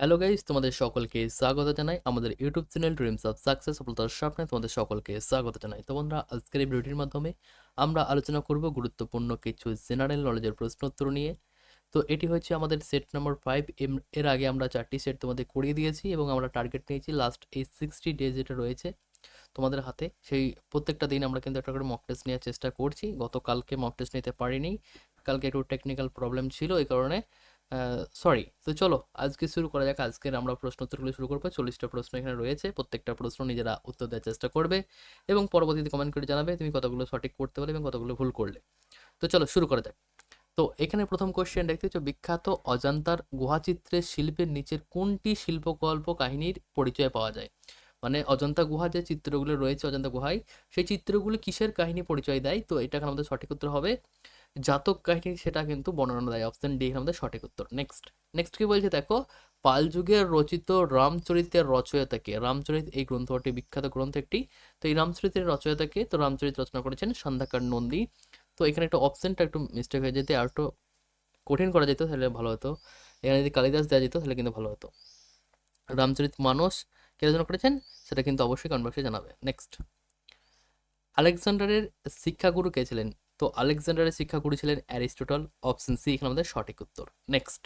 Hello guys তোমাদের সকলকে স্বাগত জানাই আমাদের YouTube channel dreams of success সফলতার স্বপ্নে তোমাদের সকলকে স্বাগত জানাই। তো বন্ধুরা, আজকের এই ভিডিওটির মাধ্যমে আমরা আলোচনা করব গুরুত্বপূর্ণ কিছু জেনারেল নলেজের প্রশ্নোত্তর নিয়ে। তো এটি হচ্ছে আমাদের সেট নম্বর ফাইভ এর আগে আমরা চারটি সেট তোমাদের করিয়ে দিয়েছি এবং আমরা টার্গেট নিয়েছি লাস্ট এই সিক্সটি ডে যেটা রয়েছে তোমাদের হাতে। সেই প্রত্যেকটা দিন আমরা কিন্তু একটা করে মক টেস্ট নেওয়ার চেষ্টা করছি। গতকালকে মক টেস্ট নিতে পারিনি। কালকে একটু টেকনিক্যাল প্রবলেম ছিল এই কারণে সরি তো চলো, আজকে শুরু করা যাক। আজকের আমরা প্রশ্ন উত্তরগুলো শুরু করব। চল্লিশটা প্রশ্ন এখানে রয়েছে। প্রত্যেকটা প্রশ্ন নিজেরা উত্তর দেওয়ার চেষ্টা করবে এবং পরবর্তীতে কমেন্ট করে জানাবে তুমি কতগুলো সঠিক করতে পারলে এবং কতগুলো ভুল করলে। তো চলো, শুরু করা যাক। তো এখানে প্রথম কোশ্চেন দেখতে হচ্ছে বিখ্যাত অজান্তার গুহাচিত্রের শিল্পের নিচের কোনটি শিল্পকল্প কাহিনীর পরিচয় পাওয়া যায়? মানে অজন্তা গুহা যে চিত্রগুলো রয়েছে, অজন্তা গুহায়, সেই চিত্রগুলো কিসের কাহিনী পরিচয় দেয়? তো এটা আমাদের সঠিক উত্তর হবে। জাতক কাহিনী, সেটা কিন্তু বর্ণনা দেয় অপশন ডি আমাদের সঠিক উত্তর। নেক্সট নেক্সট কি বলছে দেখো? পাল যুগের রচিত রামচরিতের রচয়িতাকে। রামচরিত এই গ্রন্থটি বিখ্যাত গ্রন্থ একটি। তো এই রামচরিতের রচয়িতাকে তো রামচরিত রচনা করেছেন সন্ধ্যাকার নন্দী। তো এখানে একটা অপশনটা একটু মিস্টেক হয়ে যেতে, আর একটু কঠিন করা যেত, তাহলে ভালো হতো। এখানে যদি কালিদাস দেওয়া যেত, তাহলে কিন্তু ভালো হতো। রামচরিত মানস কে রচনা করেছেন? সেটা কিন্তু অবশ্যই কনভার্সে জানাবে। নেক্সট আলেকজান্ডারের শিক্ষাগুরু কে ছিলেন? তো আলেকজান্ডারের শিক্ষাগুরু ছিলেন অ্যারিস্টোটল, অপশন সি, এখানে আমাদের সঠিক উত্তর। নেক্সট।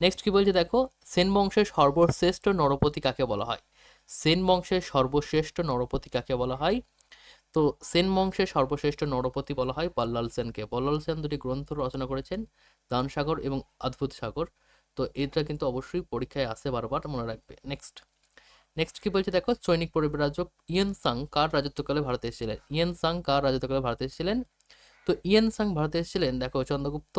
নেক্সট কি বলছে দেখো? সেন বংশের সর্বশ্রেষ্ঠ নরপতি কাকে বলা হয়? সেন বংশের সর্বশ্রেষ্ঠ নরপতি কাকে বলা হয়? তো সেন বংশের সর্বশ্রেষ্ঠ নরপতি বলা হয় বল্লাল সেনকে। বল্লাল সেন দুটি গ্রন্থ রচনা করেছেন দান সাগর এবং অদ্ভুত সাগর। তো এটা কিন্তু অবশ্যই পরীক্ষায় আসে বারবার, মনে রাখবে। নেক্সট। নেক্সট কি বলছে দেখো? সৈনিক পরিব্রাজক ইয়েন সাং কার রাজত্বকালে ভারতে এসেছিলেন? ইয়েন সাং কার রাজত্বকালে ভারতে এসেছিলেন? তো ইয়েন সাং ভারতে এসেছিলেন, দেখো চন্দ্রগুপ্ত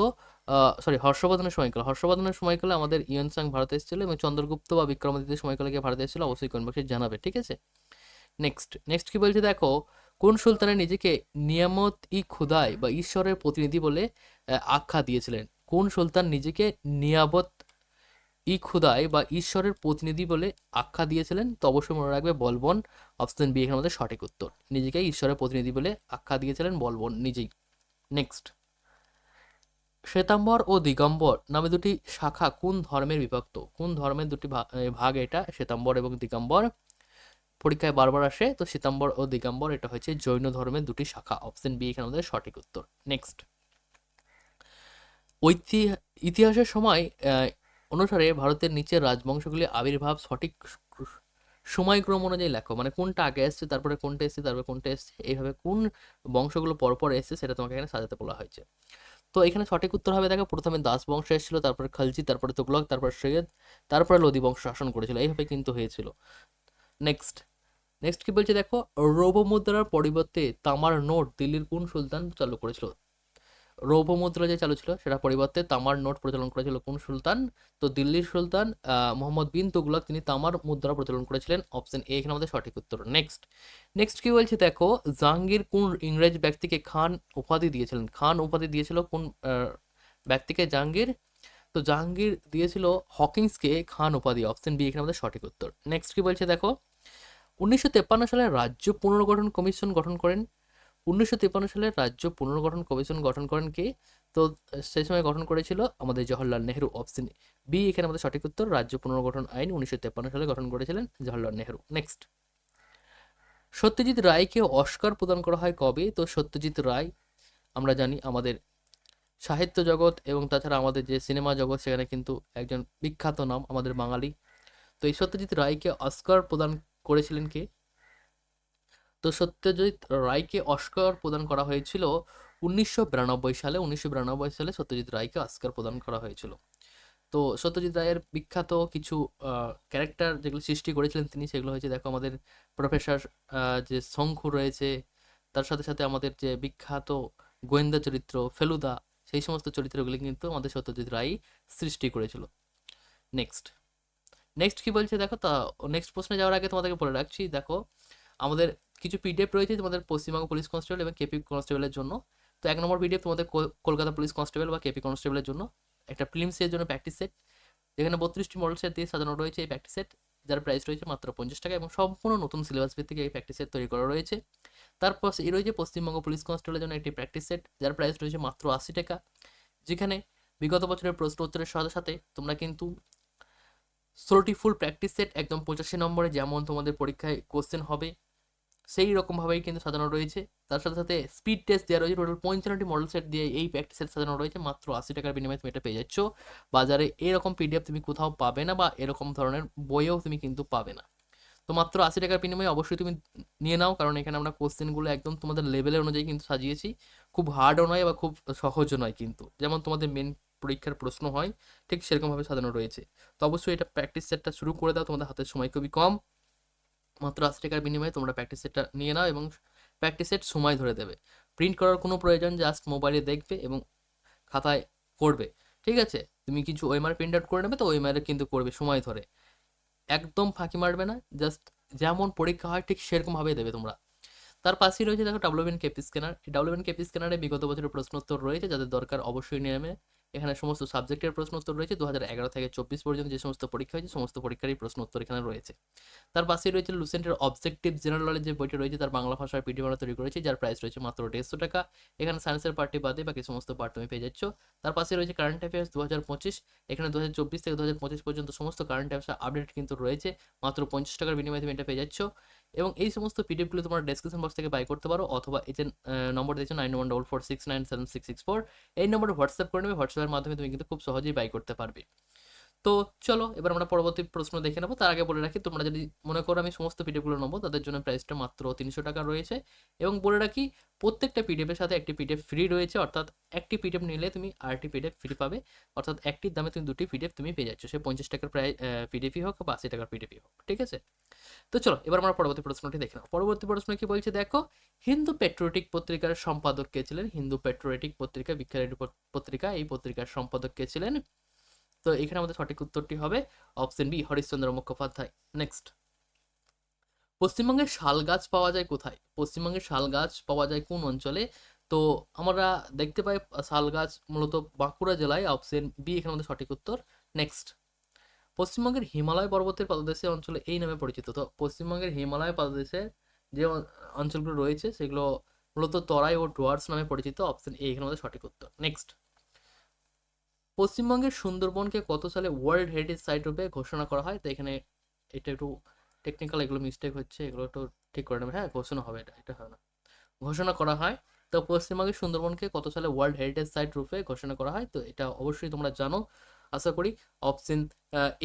সরি হর্ষবর্ধনের সময়কাল। হর্ষবর্ধনের সময়কালে আমাদের ইয়েন সাং ভারতে এসেছিল এবং চন্দ্রগুপ্ত বা বিক্রমাদিত্যের সময়কালে গিয়ে ভারতে এসেছিল, অবশ্যই কনবাক্সে জানাবে, ঠিক আছে? নেক্সট নেক্সট কি বলছে দেখো, কোন সুলতানের নিজেকে নিয়ামত ই খুদাই বা ঈশ্বরের প্রতিনিধি বলে আখ্যা দিয়েছিলেন? কোন সুলতান নিজেকে নিয়াবত ই খুদাই বা ঈশ্বরের প্রতিনিধি বলে আখ্যা দিয়েছিলেন? তো অবশ্যই মনে রাখবে বলবন অপশন বি এখানে আমাদের সঠিক উত্তর। নিজেকে ঈশ্বরের প্রতিনিধি বলে আখ্যা দিয়েছিলেন বলবন নিজেই। নেক্সট শ্বেতাম্বর ও দিগম্বর নামে দুটি শাখা কোন ধর্মের বিভক্ত? কোন ধর্মের দুটি ভাগ এটা? শ্বেতাম্বর এবং দিগম্বর। পরীক্ষায় বারবার আসে, তো শ্বেতাম্বর ও দিগম্বর, এটা হচ্ছে জৈন ধর্মের দুটি শাখা। অপশন বি এখানে আমাদের সঠিক উত্তর। নেক্সট ইতিহাসের সময় অনুসারে ভারতের নিচের রাজবংশগুলির আবির্ভাব সঠিক সময়ক্রম অনুযায়ী লেখো। মানে কোনটা আগে এসছে, তারপরে কোনটা এসছে, তারপরে কোনটা এসছে, এইভাবে কোন বংশগুলো পরপর এসছে সেটা তোমাকে এখানে সাজাতে বলা হয়েছে। তো এখানে সঠিক উত্তর হবে দেখো, প্রথমে দাস বংশ এসেছিল, তারপরে খালজি, তারপরে তুগলক, তারপর সৈয়দ, তারপরে লোদি বংশ শাসন করেছিল। এইভাবে কিন্তু হয়েছিল। নেক্সট নেক্সট কি বলছে দেখো রৌব মুদ্রার পরিবর্তে তামার নোট দিল্লির কোন সুলতান চালু করেছিল? রৌপ্য মুদ্রা যে চালু ছিল সেটা পরিবর্তে তামার নোট প্রচলন করেছিল কোন সুলতান? তো দিল্লির সুলতান মোহাম্মদ বিন তুগলক, তিনি তামার মুদ্রা প্রচলন করেছিলেন। অপশন এ এখানে আমাদের সঠিক উত্তর। নেক্সট নেক্সট কি বলছে দেখো, জাহাঙ্গীর কোন ইংরেজ ব্যক্তিকে খান উপাধি দিয়েছিলেন? খান উপাধি দিয়েছিল কোন ব্যক্তিকে? জাহাঙ্গীর। তো জাহাঙ্গীর দিয়েছিল হকিংসকে খান উপাধি। অপশন বি এখানে আমাদের সঠিক উত্তর। নেক্সট কি বলছে দেখো, উনিশশো সালে রাজ্য পুনর্গঠন কমিশন গঠন করেন। উনিশশো তিপ্পান্ন সালে রাজ্য পুনর্গঠন কমিশন গঠন করেন কে? তো, সেই সময় গঠন করেছিল আমাদের জওহরলাল নেহরু অপশন বি, এখানে আমাদের সঠিক উত্তর, রাজ্য পুনর্গঠন আইন উনিশশো তেপ্পান্ন সালে গঠন করেছিলেন জওহরলাল নেহরু। নেক্সট সত্যজিৎ রায়কে অস্কার প্রদান করা হয় কবে? তো, সত্যজিৎ রায়, আমরা জানি আমাদের সাহিত্য জগৎ এবং তাছাড়া আমাদের যে সিনেমা জগৎ, সেখানে কিন্তু একজন বিখ্যাত নাম আমাদের বাঙালি। তো, এই সত্যজিৎ রায়কে অস্কার প্রদান করেছিলেন কে? তো সত্যজিৎ রায়কে অস্কার প্রদান করা হয়েছিল উনিশশো বিরানব্বই সালে। উনিশশো বিরানব্বই সালে সত্যজিৎ রায়কে অস্কার প্রদান করা হয়েছিল। তো সত্যজিৎ রায়ের বিখ্যাত কিছু ক্যারেক্টার যেগুলো সৃষ্টি করেছিলেন তিনি, সেগুলো হয়েছে দেখো আমাদের প্রফেসর যে শঙ্খু রয়েছে, তার সাথে সাথে আমাদের যে বিখ্যাত গোয়েন্দা চরিত্র ফেলুদা, সেই সমস্ত চরিত্রগুলি কিন্তু আমাদের সত্যজিৎ রায় সৃষ্টি করেছিল। নেক্সট নেক্সট কি বলছে দেখো তা নেক্সট প্রশ্নে যাওয়ার আগে তোমাদেরকে বলে রাখছি, দেখো আমাদের কিছু পিডিএফ রয়েছে তোমাদের পশ্চিমবঙ্গ পুলিশ কনস্টেবল এবং কেপি কনস্টেবলের জন্য। তো এক নম্বর পিডিএফ তোমাদের কলকাতা পুলিশ কনস্টেবল বা কেপি কনস্টেবলের জন্য। একটা ফিল্মসের জন্য প্র্যাকটিস সেট যেখানে বত্রিশটি মডেল সেট দিয়ে সাজানো রয়েছে এই প্র্যাকটিস সেট যার প্রাইস রয়েছে মাত্র পঞ্চাশ টাকা এবং সম্পূর্ণ নতুন সিলেবাস ভিত্তিক এই প্র্যাকটিস সেট তৈরি করা রয়েছে। তারপর এই রয়েছে পশ্চিমবঙ্গ পুলিশ কনস্টেবলের জন্য একটি প্র্যাকটিস সেট যার প্রাইস রয়েছে মাত্র আশি টাকা। যেখানে বিগত বছরের প্রশ্ন উত্তরের সাথে সাথে তোমরা কিন্তু ষোলোটি ফুল প্র্যাকটিস সেট একদম পঁচাশি নম্বরে যেমন তোমাদের পরীক্ষায় কোশ্চেন হবে সেই রকমভাবেই কিন্তু সাজানো রয়েছে। তার সাথে সাথে স্পিড টেস্ট দেওয়া রয়েছে। টোটাল পঞ্চান্নটি মডেল সেট দিয়ে এই প্র্যাকটিস সেট সাজানো রয়েছে। মাত্র আশি টাকার বিনিময়ে তুমি এটা পেয়ে যাচ্ছ। বাজারে এরকম পিডিএফ তুমি কোথাও পাবে না বা এরকম ধরনের বইও তুমি কিন্তু পাবে না। তো মাত্র আশি টাকার বিনিময়ে অবশ্যই তুমি নিয়ে নাও। কারণ এখানে আমরা কোশ্চেনগুলো একদম তোমাদের লেভেলের অনুযায়ী কিন্তু সাজিয়েছি। খুব হার্ডও নয় বা খুব সহজও নয় কিন্তু। যেমন তোমাদের মেন পরীক্ষার প্রশ্ন হয়, ঠিক সেরকমভাবে সাজানো রয়েছে। তো অবশ্যই এটা প্র্যাকটিস সেটটা শুরু করে দাও। তোমাদের হাতের সময় খুবই কম। মাত্র আশি টাকার বিনিময়ে তোমরা প্র্যাকটিস সেটটা নিয়ে নাও এবং প্র্যাকটিস সেট সময় ধরে দেবে। প্রিন্ট করার কোনো প্রয়োজন জাস্ট মোবাইলে দেখবে এবং খাতায় করবে ঠিক আছে? তুমি কিছু ওএমআর প্রিন্ট আউট করে নেবে তো ওএমআর কিন্তু করবে সময় ধরে। একদম ফাঁকি মারবে না জাস্ট যেমন পরীক্ষা হয় ঠিক সেরকমভাবে দেবে তোমরা। তার পাশেই রয়েছে দেখো ডাব্লিউবিন কেপি স্ক্যানার এই ডাব্লিউবিন কেপি স্ক্যানারে বিগত বছরের প্রশ্নোত্তর রয়েছে, যাদের দরকার অবশ্যই নেবে। এখানে সমস্ত সাবজেক্টের প্রশ্ন উত্তর রয়েছে দু থেকে চব্বিশ পর্যন্ত যে সমস্ত পরীক্ষা হয়েছে, সমস্ত পরীক্ষারই প্রশ্ন উত্তর এখানে রয়েছে। তার পাশেই রয়েছে লুসেন্টের অবজেক্টিভ জেনারেল নলেজ যে বইটি রয়েছে, তার বাংলা ভাষার পিডি বাংলা তৈরি করেছে, যার প্রাইস রয়েছে মাত্র দেড়শো টাকা। এখানে সায়েন্সের পার্টি বাদে বাকি সমস্ত পার্ট তুমি পেয়ে যাচ্ছ। তার পাশে রয়েছে কারেন্ট অ্যাফেয়ার্স দু হাজার পঁচিশ। এখানে দু হাজার চব্বিশ থেকে দু হাজার পঁচিশ পর্যন্ত সমস্ত কারেন্ট অ্যাফেয়ার্স আপডেট কিন্তু রয়েছে। মাত্র পঞ্চাশ টাকার বিনিময়ে তুমি এটা পেয়ে যাচ্ছ। এবং এই সমস্ত পিডিএফগুলো তোমার ডেসক্রিপশন বক্স থেকে বাই করতে পারো অথবা এই যে নম্বর দিয়েছ nine one double four six nine seven six six four এই নম্বরে হোয়াটসঅ্যাপ করে নেবে হোয়াটসঅ্যাপের মাধ্যমে তুমি কিন্তু খুব সহজেই বাই করতে পারবে। তো চলো, এবার আমরা পরবর্তী প্রশ্ন দেখে নেব। তার আগে বলে রাখি, তোমরা যদি মনে করো আমি সমস্ত পিডিএফগুলো নেব, তাদের জন্য প্রাইসটা মাত্র তিনশো টাকা রয়েছে। এবং বলে রাখি, প্রত্যেকটা পিডিএফের সাথে একটি পিডিএফ ফ্রি রয়েছে, অর্থাৎ একটি পিডিএফ নিলে তুমি আরটি পিডিএফ ফ্রি পাবে। অর্থাৎ একটির দামে তুমি দুটি পিডিএফ তুমি পেয়ে যাচ্ছ। সে পঞ্চাশ টাকার প্রায় পিডিএফই হোক বা আশি টাকার পিডিএফই হোক, ঠিক আছে? তো চলো, এবার আমরা পরবর্তী প্রশ্নটি দেখে নাও পরবর্তী প্রশ্ন কি বলছে? দেখো, হিন্দু পেট্রোটিক পত্রিকার সম্পাদক কে ছিলেন? হিন্দু পেট্রোটিক পত্রিকা, বিখ্যাত পত্রিকা, এই পত্রিকার সম্পাদক কে ছিলেন? তো এখানে আমাদের সঠিক উত্তরটি হবে option B Harishchandra Mukhopadhyay. Next পশ্চিমবঙ্গের শাল গাছ পাওয়া যায় কোথায়? পশ্চিমবঙ্গের শাল গাছ পাওয়া যায় কোন অঞ্চলে? তো আমরা দেখতে পাই শাল গাছ মূলত বাঁকুড়া জেলায় অপশন বি এখানে আমাদের সঠিক উত্তর। নেক্সট পশ্চিমবঙ্গের হিমালয় পর্বতের পাদদেশে অঞ্চলে, এই নামে পরিচিত, তো পশ্চিমবঙ্গের হিমালয় পাদদেশে যে অঞ্চলগুলো রয়েছে, সেগুলো মূলত তরাই ও ডোয়ার্স নামে পরিচিত অপশন এ এখানে আমাদের সঠিক উত্তর। নেক্সট পশ্চিমবঙ্গের সুন্দরবনকে কত সালে ওয়ার্ল্ড হেরিটেজ সাইট রূপে ঘোষণা করা হয়, তো এখানে এটা একটু টেকনিক্যাল এগুলো মিস্টেক হচ্ছে, এগুলো একটু ঠিক করে নেবে। হ্যাঁ ঘোষণা হবে এটা এটা হয় না। ঘোষণা করা হয়, তো পশ্চিমবঙ্গের সুন্দরবনকে কত সালে ওয়ার্ল্ড হেরিটেজ সাইট রূপে ঘোষণা করা হয়, তো এটা অবশ্যই তোমরা জানো। আশা করি অপশন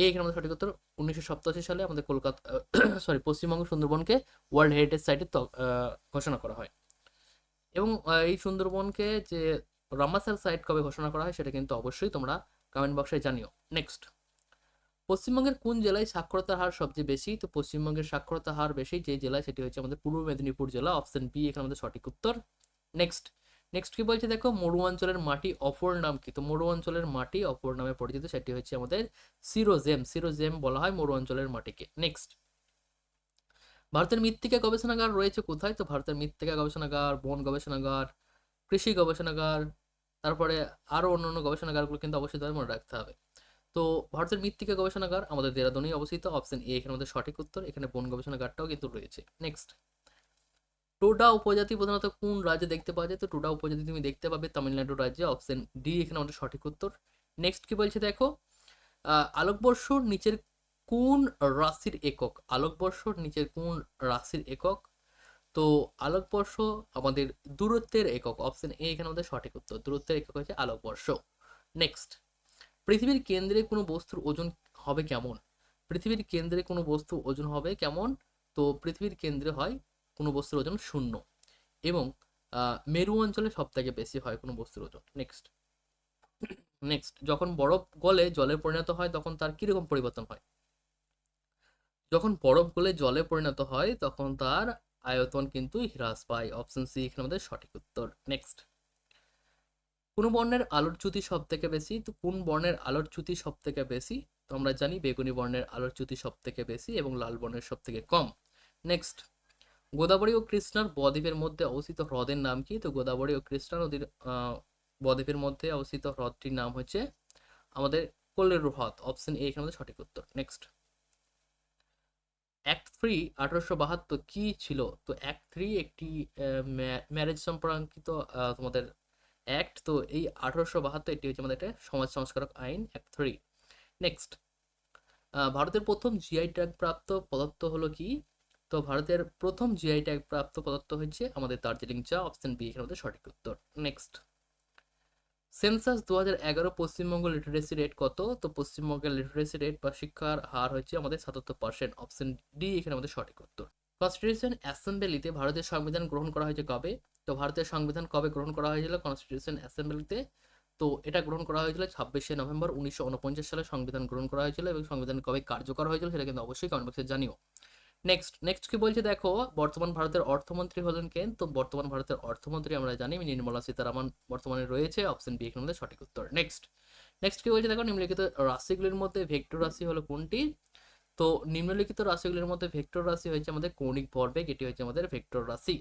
এ এখানে আমাদের সঠিক উত্তর উনিশশো সপ্তাশি সালে আমাদের কলকাতা সরি পশ্চিমবঙ্গ সুন্দরবনকে ওয়ার্ল্ড হেরিটেজ সাইটে ঘোষণা করা হয়। এবং এই সুন্দরবনকে যে রামাসার সাইট কবে ঘোষণা করা হয় সেটা কিন্তু অবশ্যই তোমরা কমেন্ট বক্সে জানিও। নেক্সট পশ্চিমবঙ্গের কোন জেলায় সাক্ষরতার হার সবচেয়ে বেশি? তো পশ্চিমবঙ্গের সাক্ষরতা হার বেশি যে জেলায় সেটি হচ্ছে আমাদের পূর্ব মেদিনীপুর জেলা অপশন বি এখানে আমাদের সঠিক উত্তর। নেক্সট নেক্সট কি বলছে দেখো? মরু অঞ্চলের মাটি অপর নাম কি? তো মরু অঞ্চলের মাটি অপর নামে পরিচিত, সেটি হচ্ছে আমাদের সিরোজেম। সিরোজেম বলা হয় মরু অঞ্চলের মাটিকে। নেক্সট ভারতের মৃত্তিকা গবেষণাগার রয়েছে কোথায়? তো ভারতের মৃত্তিকা গবেষণাগার, বন গবেষণাগার, কৃষি গবেষণাগার তারপরে আরও অন্যান্য গবেষণাগারগুলো কিন্তু অবশ্যই তাদের মনে রাখতে হবে। তো ভারতের মৃত্তিকা গবেষণাগার আমাদের দেরাদুনেই অবস্থিত। অপশন এ এখানে আমাদের সঠিক উত্তর, এখানে বন গবেষণাগারটাও কিন্তু রয়েছে। নেক্সট টোডা উপজাতি প্রধানত কোন রাজ্যে দেখতে পাওয়া যায়? তো টোডা উপজাতি তুমি দেখতে পাবে তামিলনাড়ু রাজ্যে। অপশন ডি এখানে আমাদের সঠিক উত্তর। নেক্সট কি বলছে দেখো? আলোকবর্ষর নিচের কোন রাশির একক? আলোকবর্ষর নিচের কোন রাশির একক? তো আলোকবর্ষ আমাদের দূরত্বের একক অপশন এ এখানে আমাদের সঠিক উত্তর, দূরত্বের একক হচ্ছে আলোকবর্ষ। নেক্সট পৃথিবীর কেন্দ্রে কোনো বস্তুর ওজন হবে কেমন? পৃথিবীর কেন্দ্রে কোনো বস্তু ওজন হবে কেমন? তো পৃথিবীর কেন্দ্রে হয় কোনো বস্তুর ওজন শূন্য এবং মেরু অঞ্চলে সব থেকে বেশি হয় কোনো বস্তুর ওজন। নেক্সট নেক্সট যখন বরফ গলে জলে পরিণত হয় তখন তার কীরকম পরিবর্তন হয়? যখন বরফ গলে জলে পরিণত হয় তখন তার আয়তন কিন্তু হ্রাস পায়। অপশন সি এখানে আমাদের সঠিক উত্তর। নেক্সট কোন বর্ণের আলোর চ্যুতি সব থেকে বেশি? তো কোন বর্ণের আলোর চ্যুতি সব থেকে বেশি? তো আমরা জানি বেগুনি বর্ণের আলোর চ্যুতি সব থেকে বেশি এবং লাল বর্ণের সব থেকে কম। নেক্সট গোদাবরী ও কৃষ্ণার বদ্বীপের মধ্যে অবস্থিত হ্রদের নাম কি? তো গোদাবরী ও কৃষ্ণা নদীর বদ্বীপের মধ্যে অবস্থিত হ্রদটির নাম হচ্ছে আমাদের কোলের হ্রদ। অপশন এ এখানে সঠিক উত্তর। নেক্সট অ্যাক্ট থ্রি আঠারোশো বাহাত্তর কী ছিল? তো অ্যাক্ট থ্রি একটি ম্যারেজ সম্পর্কিত তোমাদের অ্যাক্ট তো এই আঠারোশো বাহাত্তর এটি হচ্ছে আমাদের একটা সমাজ সংস্কারক আইন অ্যাক্ট থ্রি নেক্সট ভারতের প্রথম জিআই ট্যাগ প্রাপ্ত পদার্থ হলো কি? তো ভারতের প্রথম জিআই ট্যাগ প্রাপ্ত পদার্থ হচ্ছে আমাদের দার্জিলিং চা অপশন বি এখানে সঠিক উত্তর। নেক্সট সেন্সাস দু হাজার এগারো পশ্চিমবঙ্গ লিটারেসি রেট কত? তো পশ্চিমবঙ্গের লিটারেসি রেট বা শিক্ষার হার হচ্ছে আমাদের সাতাত্তর পার্সেন্ট অপশন ডি এখানে আমাদের সঠিক উত্তর। কনস্টিটিউশন অ্যাসেম্বলিতে ভারতের সংবিধান গ্রহণ করা হয়েছে কবে? তো ভারতের সংবিধান কবে গ্রহণ করা হয়েছিল কনস্টিটিউশন অ্যাসেম্বলিতে তো? এটা গ্রহণ করা হয়েছিল ছাব্বিশে নভেম্বর উনিশশো উনপঞ্চাশ সালে সংবিধান গ্রহণ করা হয়েছিল এবং সংবিধান কবে কার্যকর হয়েছিল সেটা কিন্তু অবশ্যই কমেন্ট বক্সে জানিও। নেক্সট নেক্সট কি বলছে দেখো? বর্তমান ভারতের অর্থমন্ত্রী হলেন কেন তো বর্তমান ভারতের অর্থমন্ত্রী আমরা জানি নির্মলা সীতারামন বর্তমানে রয়েছে অপশন বি এখানে সঠিক উত্তর। নেক্সট নেক্সট কি বলছে দেখো? নিম্নলিখিত রাশিগুলির মধ্যে ভেক্টর রাশি হলো কোনটি? তো নিম্নলিখিত রাশিগুলির মধ্যে ভেক্টর রাশি হয়েছে আমাদের কৌণিক ভরবেগ, এটি হচ্ছে আমাদের ভেক্টর রাশি।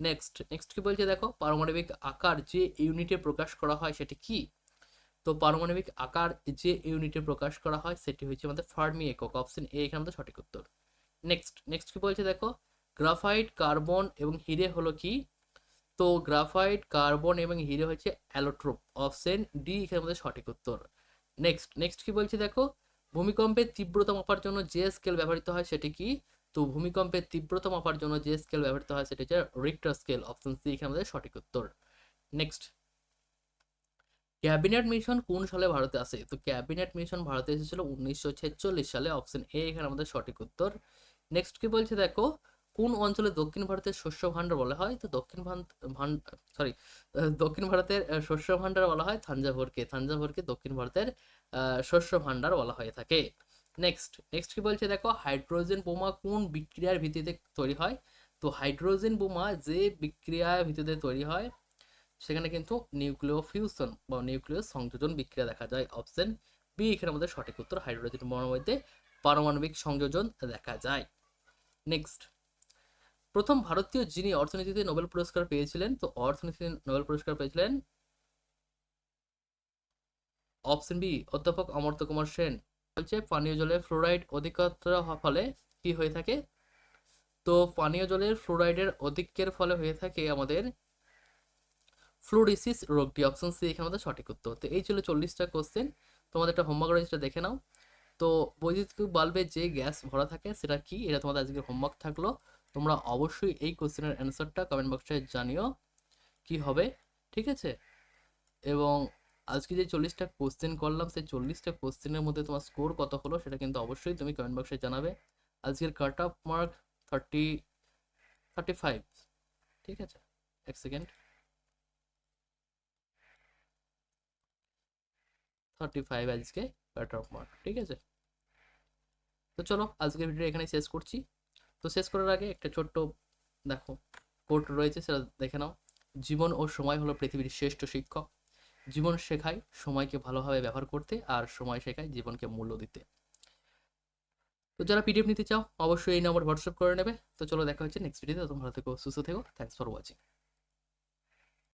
নেক্সট নেক্সট কি বলছে দেখো? পারমাণবিক আকার যে ইউনিটে প্রকাশ করা হয় সেটি কি? তো পারমাণবিক আকার যে ইউনিটে প্রকাশ করা হয় সেটি হচ্ছে আমাদের ফার্মি একক অপশন এ এখানে আমাদের সঠিক উত্তর। নেক্সট নেক্সট কি বলছে দেখো? গ্রাফাইট কার্বন এবং হিরে হলো কি? তো গ্রাফাইট কার্বন এবং হিরে হচ্ছে অ্যালোট্রোপ অপশন ডি এখানে আমাদের সঠিক উত্তর। নেক্সট নেক্সট কি বলছে দেখো? ভূমিকম্পের তীব্রতা মাপার জন্য যে স্কেল ব্যবহৃত হয় সেটি কি? তো ভূমিকম্পের তীব্রতা মাপার জন্য যে স্কেল ব্যবহৃত হয় সেটি হচ্ছে রিক্টার স্কেল অপশন সি এখানে আমাদের সঠিক উত্তর। নেক্সট ক্যাবিনেট মিশন কোন সালে ভারতে আসে? তো ক্যাবিনেট মিশন ভারতে এসেছিল উনিশশো ছেচল্লিশ সালে অপশন এ এখানে আমাদের সঠিক উত্তর। নেক্সট কি বলছে দেখো? কোন অঞ্চলে দক্ষিণ ভারতের শস্য ভাণ্ডার বলা হয়? তো দক্ষিণ ভান্ডার সরি দক্ষিণ ভারতের শস্য ভাণ্ডার বলা হয় থাঞ্জাভুরকে। থাঞ্জাভুরকে দক্ষিণ ভারতের শস্য ভাণ্ডার বলা হয়ে থাকে। নেক্সট নেক্সট কি বলছে দেখো? হাইড্রোজেন বোমা কোন বিক্রিয়ার ভিত্তিতে তৈরি হয়? তো হাইড্রোজেন বোমা যে বিক্রিয়ার ভিত্তিতে তৈরি হয়, সেখানে কিন্তু নিউক্লিয় ফিউশন বা নিউক্লিয় সংযোজন বিক্রিয়া দেখা যায়। অপশন বি এখানে আমাদের সঠিক উত্তর হাইড্রোজেন বোমার মধ্যে পারমাণবিক সংযোজন দেখা যায়। নেক্সট প্রথম ভারতীয় যিনি অর্থনীতিতে নোবেল পুরস্কার পেয়েছিলেন, তো অর্থনীতিতে নোবেল পুরস্কার পেয়েছিলেন অপশন বি অধ্যাপক অমর্ত্য কুমার সেন। বলছে, পানীয় জলে ফ্লোরাইড অধিকত্র ফলে কি হয়ে থাকে? তো পানীয় জলের ফ্লোরাইডের অধিক্যের ফলে হয়ে থাকে আমাদের ফ্লোরিসিস রোগটি। অপশন সি এখানে আমাদের সঠিক উত্তর। তো এই ছিল চল্লিশটা কোশ্চেন তোমাদের একটা হোমওয়ার্ক রয়েছে দেখে নাও। তো বৈদ্যুতিক বাল্বে যে গ্যাস ভরা থাকে, সেটা কি? এটা তোমাদের আজকে হোমওয়ার্ক থাকল। তোমরা অবশ্যই এই কোশ্চেনের অ্যান্সারটা কমেন্ট বক্সে জানিও কি হবে, ঠিক আছে? এবং আজকে যে চল্লিশটা কোশ্চেন করলাম, সেই চল্লিশটা কোশ্চেনের মধ্যে তোমার স্কোর কত হলো, সেটা কিন্তু অবশ্যই তুমি কমেন্ট বক্সে জানাবে। আজকের cut off mark thirty thirty five ঠিক আছে? এক সেকেন্ড থার্টি ফাইভ আজকে কাট অফ মার্ক ঠিক আছে? তো চলো আজকের ভিডিও এখানে শেষ করছি। তো শেষ করার আগে একটা ছোট্ট, দেখো কোর্ট রয়েছে, সেটা দেখে নাও। জীবন ও সময় হলো পৃথিবীর শ্রেষ্ঠ শিক্ষক। জীবন শেখায় সময়কে ভালোভাবে ব্যবহার করতে আর সময় শেখায় জীবনকে মূল্য দিতে। তো যারা পিডিএফ নিতে চাও, অবশ্যই এই নম্বর হোয়াটসঅ্যাপ করে নেবে। তো চলো দেখা হচ্ছে নেক্সট ভিডিওতে তোমরা থেকো, সুস্থ থেকো। Thanks for watching